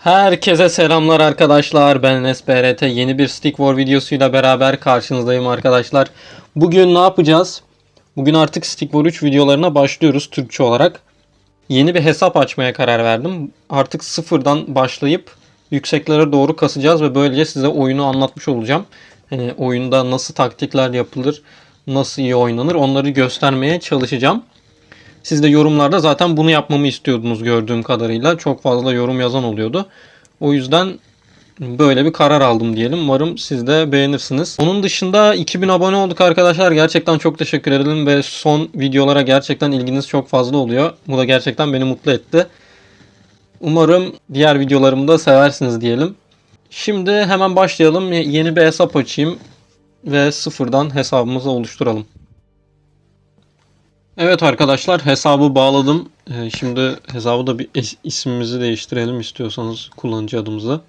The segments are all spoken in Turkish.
Herkese selamlar arkadaşlar. Ben Enes BRT. Yeni bir Stick War videosuyla beraber karşınızdayım arkadaşlar. Bugün ne yapacağız? Bugün artık Stick War 3 videolarına başlıyoruz Türkçe olarak. Yeni bir hesap açmaya karar verdim. Artık sıfırdan başlayıp yükseklere doğru kasacağız ve böylece size oyunu anlatmış olacağım. Hani oyunda nasıl taktikler yapılır, nasıl iyi oynanır onları göstermeye çalışacağım. Siz de yorumlarda zaten bunu yapmamı istiyordunuz gördüğüm kadarıyla. Çok fazla yorum yazan oluyordu. O yüzden böyle bir karar aldım diyelim. Umarım siz de beğenirsiniz. Onun dışında 2000 abone olduk arkadaşlar. Gerçekten çok teşekkür ederim ve son videolara gerçekten ilginiz çok fazla oluyor. Bu da gerçekten beni mutlu etti. Umarım diğer videolarımı da seversiniz diyelim. Şimdi hemen başlayalım. Yeni bir hesap açayım ve sıfırdan hesabımızı oluşturalım. Evet arkadaşlar hesabı bağladım. Ee, Şimdi hesabı da bir is- ismimizi değiştirelim istiyorsanız kullanıcı adımızı.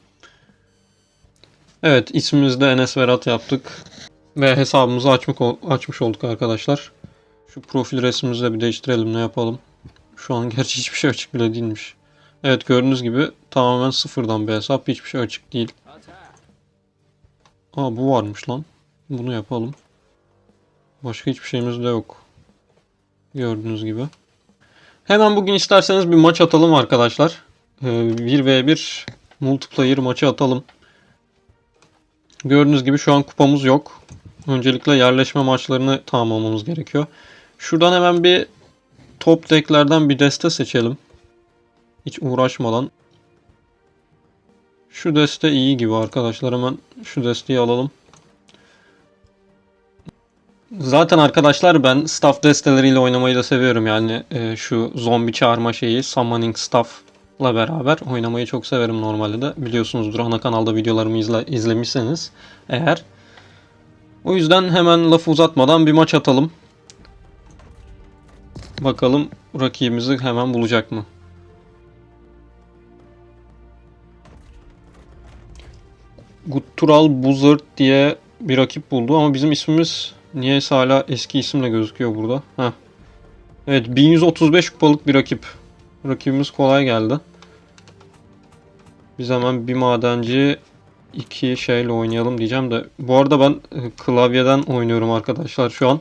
Evet ismimizi de Enes Berat yaptık. Ve hesabımızı açmış, açmış olduk arkadaşlar. Şu profil resmimizi de bir değiştirelim ne yapalım. Şu an gerçi hiçbir şey açık bile değilmiş. Evet gördüğünüz gibi tamamen sıfırdan bir hesap. Hiçbir şey açık değil. Aa bu varmış lan. Bunu yapalım. Başka hiçbir şeyimiz de yok. Gördüğünüz gibi. Hemen bugün isterseniz bir maç atalım arkadaşlar. Ee, 1v1 multiplayer maçı atalım. Gördüğünüz gibi şu an kupamız yok. Öncelikle yerleşme maçlarını tamamlamamız gerekiyor. Şuradan hemen bir top decklerden bir deste seçelim. Hiç uğraşmadan. Şu deste iyi gibi arkadaşlar. Hemen şu desteği alalım. Zaten arkadaşlar ben staff desteleriyle oynamayı da seviyorum. Yani e, şu zombi çağırma şeyi summoning staff'la beraber oynamayı çok severim normalde de. Biliyorsunuzdur ana kanalda videolarımı izle, izlemişseniz eğer. O yüzden hemen lafı uzatmadan bir maç atalım. Bakalım rakibimizi hemen bulacak mı? Guttural Buzzard diye bir rakip buldu ama bizim ismimiz niyeyse hala eski isimle gözüküyor burada. Heh. Evet 1135 kupalık bir rakip. Rakibimiz kolay geldi. Biz hemen bir madenci iki şeyle oynayalım diyeceğim de. Bu arada ben e, klavyeden oynuyorum arkadaşlar şu an.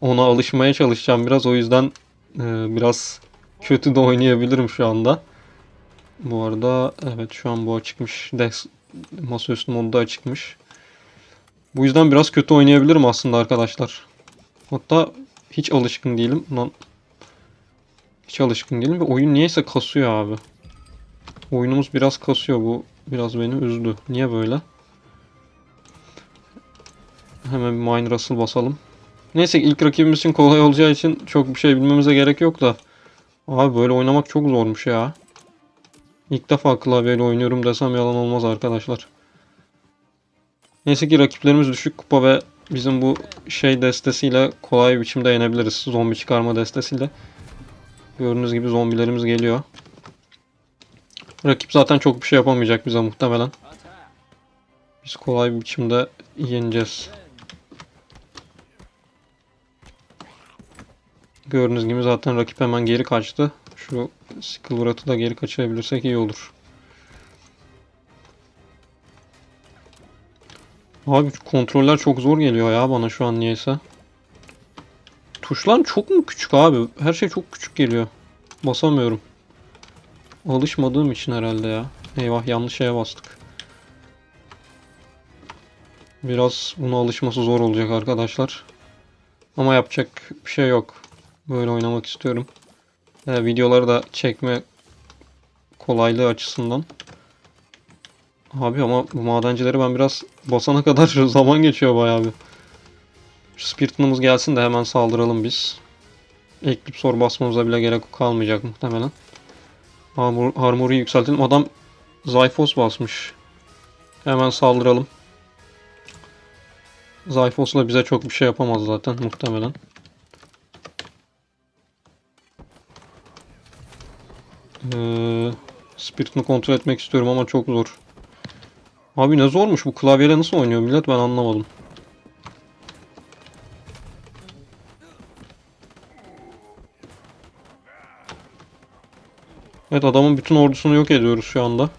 Ona alışmaya çalışacağım biraz. O yüzden e, biraz kötü de oynayabilirim şu anda. Bu arada evet şu an bu açıkmış. Dex, masaüstü modu da açıkmış. Bu yüzden biraz kötü oynayabilirim aslında arkadaşlar. Hatta hiç alışkın değilim. Lan hiç alışkın değilim ve oyun niyeyse kasıyor abi. Oyunumuz biraz kasıyor bu. Biraz beni üzdü. Niye böyle? Hemen bir Mine Russell basalım. Neyse ilk rakibimiz için kolay olacağı için çok bir şey bilmemize gerek yok da. Abi böyle oynamak çok zormuş ya. İlk defa klavyeyle oynuyorum desem yalan olmaz arkadaşlar. Neyse ki rakiplerimiz düşük kupa ve bizim bu şey destesiyle kolay biçimde yenebiliriz. Zombi çıkarma destesiyle. Gördüğünüz gibi zombilerimiz geliyor. Rakip zaten çok bir şey yapamayacak bize muhtemelen. Biz kolay bir biçimde yeneceğiz. Gördüğünüz gibi zaten rakip hemen geri kaçtı. Şu Skillwrath'ı da geri kaçırabilirsek iyi olur. Abi kontroller çok zor geliyor ya bana şu an niyeyse. Tuşlar çok mu küçük abi? Her şey çok küçük geliyor. Basamıyorum. Alışmadığım için herhalde ya. Eyvah yanlış şeye bastık. Biraz buna alışması zor olacak arkadaşlar. Ama yapacak bir şey yok. Böyle oynamak istiyorum. Ee, videoları da çekme kolaylığı açısından. Abi ama bu madencileri ben biraz basana kadar zaman geçiyor bayağı bir. Şu Spiriton'umuz gelsin de hemen saldıralım biz. Eclipsor basmamıza bile gerek kalmayacak muhtemelen. Armor, armor'u yükseltelim. Adam Zyphos basmış. Hemen saldıralım. Zyphos'la bize çok bir şey yapamaz zaten muhtemelen. Ee, Spiriton'u kontrol etmek istiyorum ama çok zor. Abi ne zormuş bu klavyeyle nasıl oynuyor millet ben anlamadım. Evet adamın bütün ordusunu yok ediyoruz şu anda.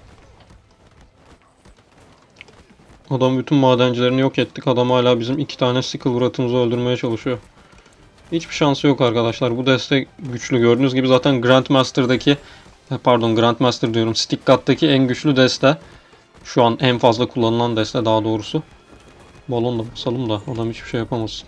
Adam bütün madencilerini yok ettik. Adam hala bizim iki tane Skillwrath'ımızı öldürmeye çalışıyor. Hiçbir şansı yok arkadaşlar. Bu deste güçlü. Gördüğünüz gibi zaten Grandmaster'daki pardon Grandmaster diyorum. Stick en güçlü deste. Şu an en fazla kullanılan deste daha doğrusu. Balon da basalım da adam hiçbir şey yapamasın.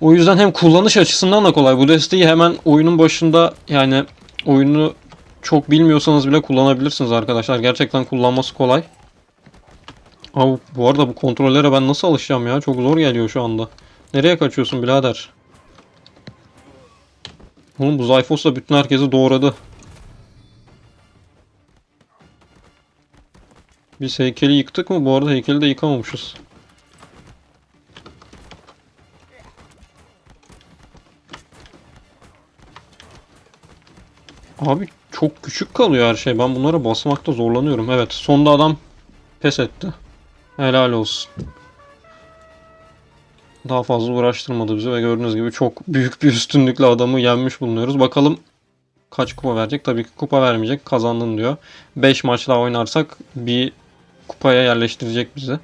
O yüzden hem kullanış açısından da kolay. Bu desteği hemen oyunun başında yani oyunu çok bilmiyorsanız bile kullanabilirsiniz arkadaşlar. Gerçekten kullanması kolay. Abi bu arada bu kontrollere ben nasıl alışacağım ya? Çok zor geliyor şu anda. Nereye kaçıyorsun birader? Oğlum bu Zyphos da bütün herkesi doğradı. Biz heykeli yıktık mı? Bu arada heykeli de yıkamamışız. Abi çok küçük kalıyor her şey. Ben bunlara basmakta zorlanıyorum. Evet sonunda adam pes etti. Helal olsun. Daha fazla uğraştırmadı bizi ve gördüğünüz gibi çok büyük bir üstünlükle adamı yenmiş bulunuyoruz. Bakalım kaç kupa verecek? Tabii ki kupa vermeyecek. Kazandın diyor. 5 maç daha oynarsak bir kupaya yerleştirecek bizi.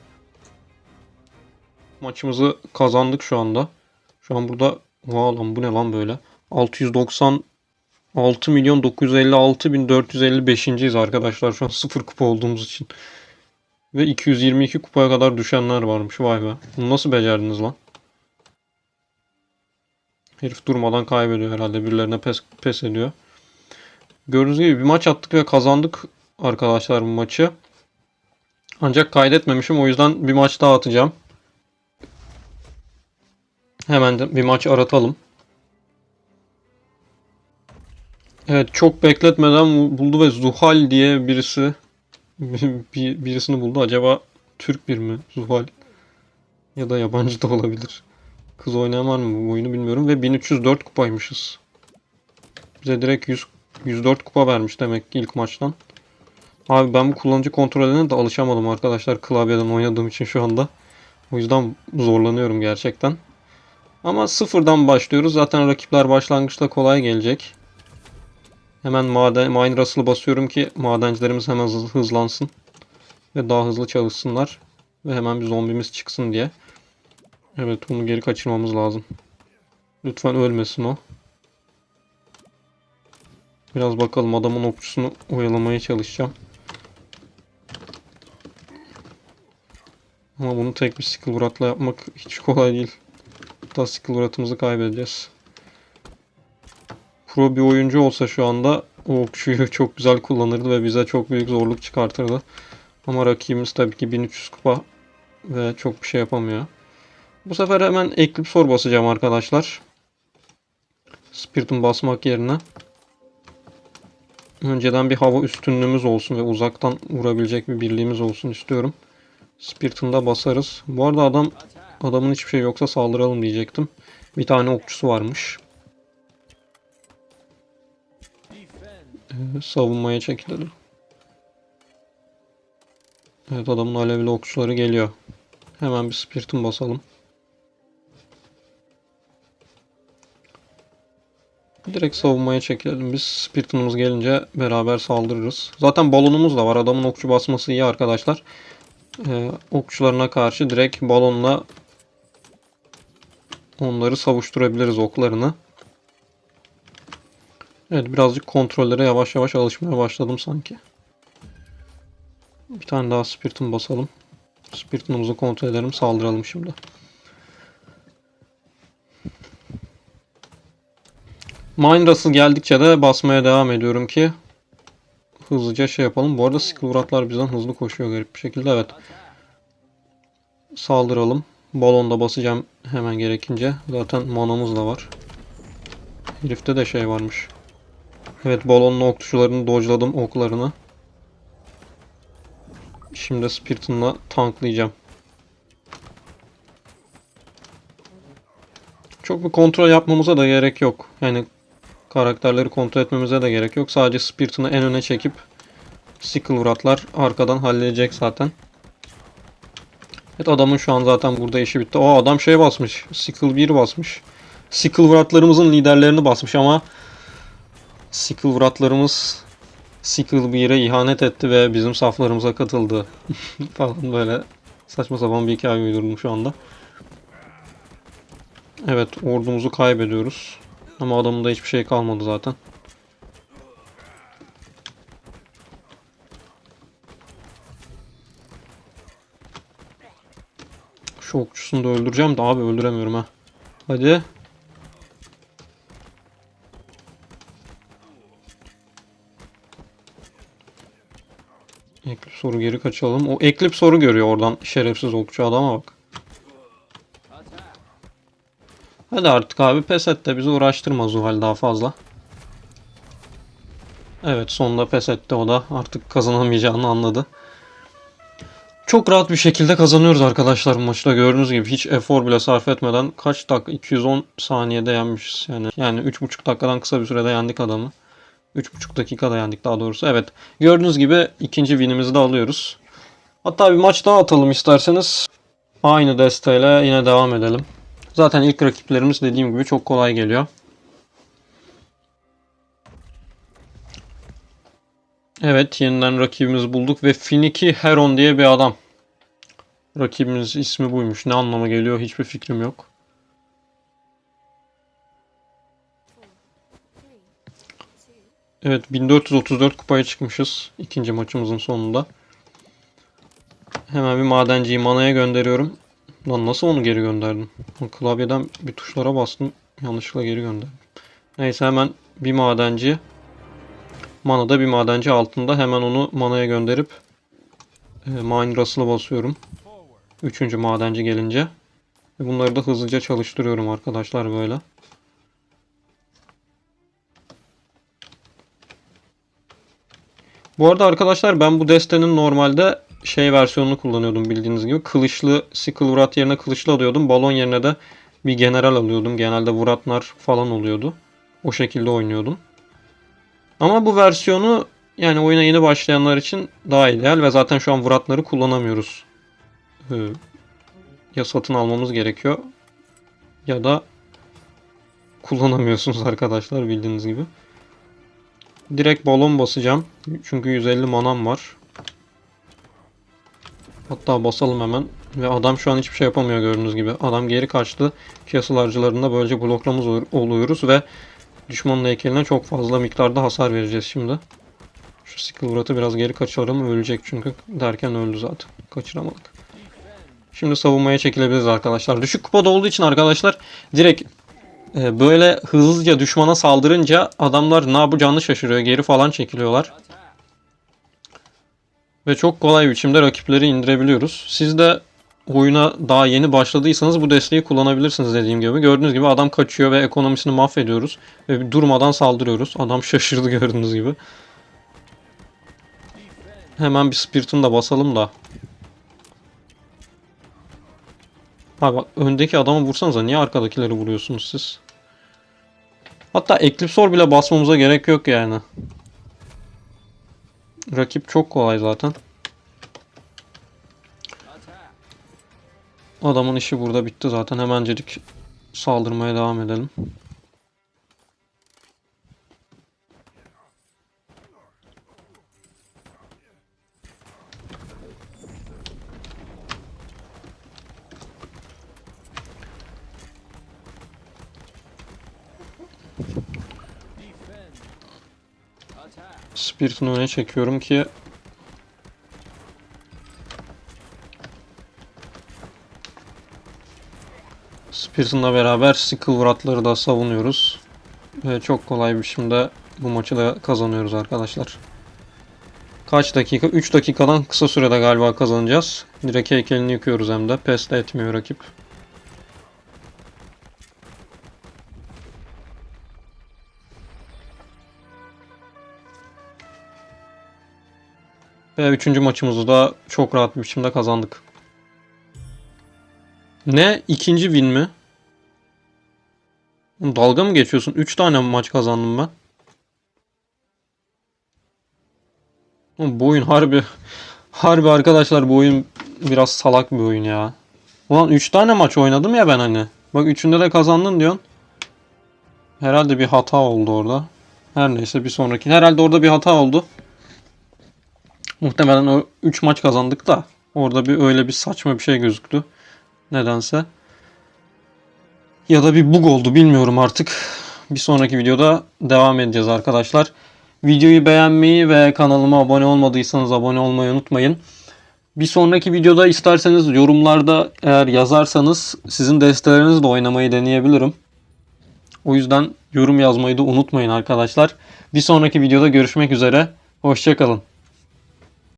Maçımızı kazandık şu anda. Şu an burada Vay lan bu ne lan böyle? 690 6 milyon 956 bin 455.yiz arkadaşlar şu an 0 kupa olduğumuz için. Ve 222 kupaya kadar düşenler varmış vay be. Bunu nasıl becerdiniz lan? Herif durmadan kaybediyor herhalde. Birilerine pes, pes ediyor. Gördüğünüz gibi bir maç attık ve kazandık arkadaşlar bu maçı. Ancak kaydetmemişim o yüzden bir maç daha atacağım. Hemen de bir maç aratalım. Evet çok bekletmeden buldu ve Zuhal diye birisi bir, birisini buldu. Acaba Türk bir mi Zuhal? Ya da yabancı da olabilir. Kız oynayan var mı bu oyunu bilmiyorum ve 1304 kupaymışız. Bize direkt 100, 104 kupa vermiş demek ki ilk maçtan. Abi ben bu kullanıcı kontrollerine de alışamadım arkadaşlar klavyeden oynadığım için şu anda. O yüzden zorlanıyorum gerçekten. Ama sıfırdan başlıyoruz. Zaten rakipler başlangıçta kolay gelecek. Hemen maden, Mine Russell'ı basıyorum ki madencilerimiz hemen hız- hızlansın. Ve daha hızlı çalışsınlar. Ve hemen bir zombimiz çıksın diye. Evet bunu geri kaçırmamız lazım. Lütfen ölmesin o. Biraz bakalım adamın okçusunu oyalamaya çalışacağım. Ama bunu tek bir skill Wrath'la yapmak hiç kolay değil. Hatta skill Wrath'ımızı kaybedeceğiz. Pro bir oyuncu olsa şu anda o okçuyu çok güzel kullanırdı ve bize çok büyük zorluk çıkartırdı. Ama rakibimiz tabii ki 1300 kupa ve çok bir şey yapamıyor. Bu sefer hemen Eclipsor basacağım arkadaşlar. Spirit'in basmak yerine. Önceden bir hava üstünlüğümüz olsun ve uzaktan vurabilecek bir birliğimiz olsun istiyorum. Spirit'in de basarız. Bu arada adam adamın hiçbir şey yoksa saldıralım diyecektim. Bir tane okçusu varmış. Ee, savunmaya çekilelim. Evet adamın alevli okçuları geliyor. Hemen bir Spirit'in basalım. Direkt savunmaya çekilelim biz. Spirit'imiz gelince beraber saldırırız. Zaten balonumuz da var. Adamın okçu basması iyi arkadaşlar. Ee, okçularına karşı direkt balonla onları savuşturabiliriz oklarını. Evet birazcık kontrollere yavaş yavaş alışmaya başladım sanki. Bir tane daha Spirit'in basalım. Spirit'imizi kontrol edelim saldıralım şimdi. Mine geldikçe de basmaya devam ediyorum ki hızlıca şey yapalım. Bu arada Skillwrath'lar bizden hızlı koşuyor garip bir şekilde. Evet. Saldıralım. Balonda basacağım hemen gerekince. Zaten manamız da var. Herifte de şey varmış. Evet balonlu okçularını dodge'ladım oklarını. Şimdi Spirit'ınla tanklayacağım. Çok bir kontrol yapmamıza da gerek yok. Yani karakterleri kontrol etmemize de gerek yok. Sadece Spirit'ını en öne çekip Skillwrath'lar arkadan halledecek zaten. Evet adamın şu an zaten burada işi bitti. O adam şey basmış. Sickle 1 basmış. Skillwrath'larımızın liderlerini basmış ama Sickle bir yere ihanet etti ve bizim saflarımıza katıldı. falan böyle saçma sapan bir hikaye uydurdum şu anda. Evet ordumuzu kaybediyoruz. Ama adamın da hiçbir şey kalmadı zaten. Şu okçusunu da öldüreceğim de abi öldüremiyorum ha. Hadi. Eklip soru geri kaçalım. O eklip soru görüyor oradan şerefsiz okçu adama bak. Hadi artık abi pes et de bizi uğraştırma Zuhal daha fazla. Evet sonunda pes etti o da artık kazanamayacağını anladı. Çok rahat bir şekilde kazanıyoruz arkadaşlar maçta gördüğünüz gibi hiç efor bile sarf etmeden kaç dakika 210 saniyede yenmişiz yani. Yani 3,5 dakikadan kısa bir sürede yendik adamı. 3,5 dakikada yendik daha doğrusu. Evet gördüğünüz gibi ikinci winimizi de alıyoruz. Hatta bir maç daha atalım isterseniz. Aynı desteğiyle yine devam edelim. Zaten ilk rakiplerimiz dediğim gibi çok kolay geliyor. Evet yeniden rakibimizi bulduk ve Finiki Heron diye bir adam. Rakibimiz ismi buymuş. Ne anlama geliyor hiçbir fikrim yok. Evet 1434 kupaya çıkmışız ikinci maçımızın sonunda. Hemen bir madenciyi manaya gönderiyorum. Lan nasıl onu geri gönderdim? Klavyeden bir tuşlara bastım. Yanlışlıkla geri gönderdim. Neyse hemen bir madenci. Manada bir madenci altında. Hemen onu manaya gönderip e, Mine Russell'a basıyorum. Üçüncü madenci gelince. Ve bunları da hızlıca çalıştırıyorum arkadaşlar böyle. Bu arada arkadaşlar ben bu destenin normalde şey versiyonunu kullanıyordum bildiğiniz gibi. Kılıçlı Sickle Vurat yerine kılıçlı alıyordum. Balon yerine de bir general alıyordum. Genelde Vuratlar falan oluyordu. O şekilde oynuyordum. Ama bu versiyonu yani oyuna yeni başlayanlar için daha ideal ve zaten şu an Vuratları kullanamıyoruz. Ee, ya satın almamız gerekiyor ya da kullanamıyorsunuz arkadaşlar bildiğiniz gibi. Direkt balon basacağım. Çünkü 150 manam var. Hatta basalım hemen. Ve adam şu an hiçbir şey yapamıyor gördüğünüz gibi. Adam geri kaçtı. Castle harcılarında böylece bloklamış oluyoruz ve düşmanın heykeline çok fazla miktarda hasar vereceğiz şimdi. Şu Sicklewood'u biraz geri kaçıralım. Ölecek çünkü derken öldü zaten. Kaçıramadık. Şimdi savunmaya çekilebiliriz arkadaşlar. Düşük kupada olduğu için arkadaşlar direkt e, böyle hızlıca düşmana saldırınca adamlar ne yapacağını şaşırıyor. Geri falan çekiliyorlar. Ve çok kolay biçimde rakipleri indirebiliyoruz. Siz de oyuna daha yeni başladıysanız bu desteği kullanabilirsiniz dediğim gibi. Gördüğünüz gibi adam kaçıyor ve ekonomisini mahvediyoruz. Ve durmadan saldırıyoruz. Adam şaşırdı gördüğünüz gibi. Hemen bir spirit'ını da basalım da. Bak bak öndeki adamı vursanıza niye arkadakileri vuruyorsunuz siz? Hatta Eclipsor bile basmamıza gerek yok yani. Rakip çok kolay zaten. Adamın işi burada bitti zaten. Hemencecik saldırmaya devam edelim. Spirit'ini öne çekiyorum ki Spearson'la beraber Skillwrat'ları da savunuyoruz. Ve çok kolay bir biçimde bu maçı da kazanıyoruz arkadaşlar. Kaç dakika? 3 dakikadan kısa sürede galiba kazanacağız. Direkt heykelini yıkıyoruz hem de. Pes etmiyor rakip. Ve üçüncü maçımızı da çok rahat bir biçimde kazandık. Ne? İkinci win mi? Dalga mı geçiyorsun? 3 tane maç kazandım ben. Bu oyun harbi harbi arkadaşlar bu oyun biraz salak bir oyun ya. Ulan 3 tane maç oynadım ya ben hani. Bak üçünde de kazandın diyorsun. Herhalde bir hata oldu orada. Her neyse bir sonraki. Herhalde orada bir hata oldu. Muhtemelen o 3 maç kazandık da orada bir öyle bir saçma bir şey gözüktü. Nedense. Ya da bir bug oldu bilmiyorum artık. Bir sonraki videoda devam edeceğiz arkadaşlar. Videoyu beğenmeyi ve kanalıma abone olmadıysanız abone olmayı unutmayın. Bir sonraki videoda isterseniz yorumlarda eğer yazarsanız sizin destelerinizle oynamayı deneyebilirim. O yüzden yorum yazmayı da unutmayın arkadaşlar. Bir sonraki videoda görüşmek üzere. Hoşçakalın.